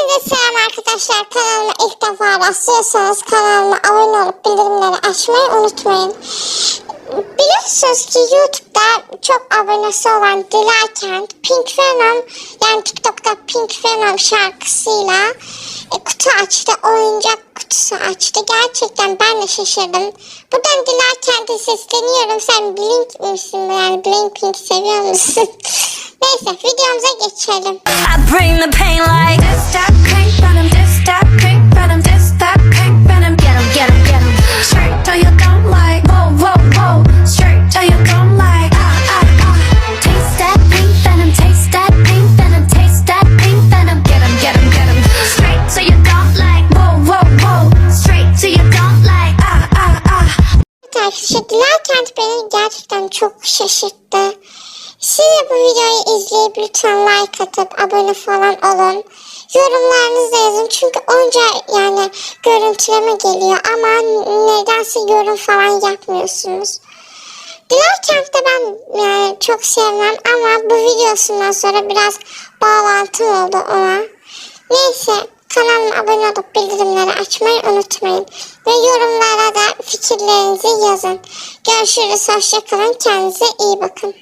Hepinize selam arkadaşlar. Kanalıma ilk defa rastlıyorsanız kanalıma abone olup bildirimleri açmayı unutmayın. Biliyorsunuz ki YouTube'da çok abonesi olan Dilarkent, Pink Venom yani TikTok'ta Pink Venom şarkısıyla e, kutu açtı, oyuncak kutusu açtı. Gerçekten ben de şaşırdım. Buradan Dilarkent'e sesleniyorum. Sen Blink misin? Yani Blinkpink seviyor musun? Neyse videomuza geçelim. I bring the pain like Arkadaşlar Dilerkent beni gerçekten çok şaşırttı. Siz de bu videoyu izleyip lütfen like atıp abone falan olun. Yorumlarınızı da yazın çünkü onca yani görüntüleme geliyor ama nedense yorum falan yapmıyorsunuz. Dilerkent'te ben yani çok sevmem ama bu videosundan sonra biraz bağlantı oldu ona. Neyse kanalıma abone olup bildirimleri açmayı unutmayın. Ve yorumlara da fikirlerinizi yazın. Görüşürüz hoşçakalın kendinize iyi bakın.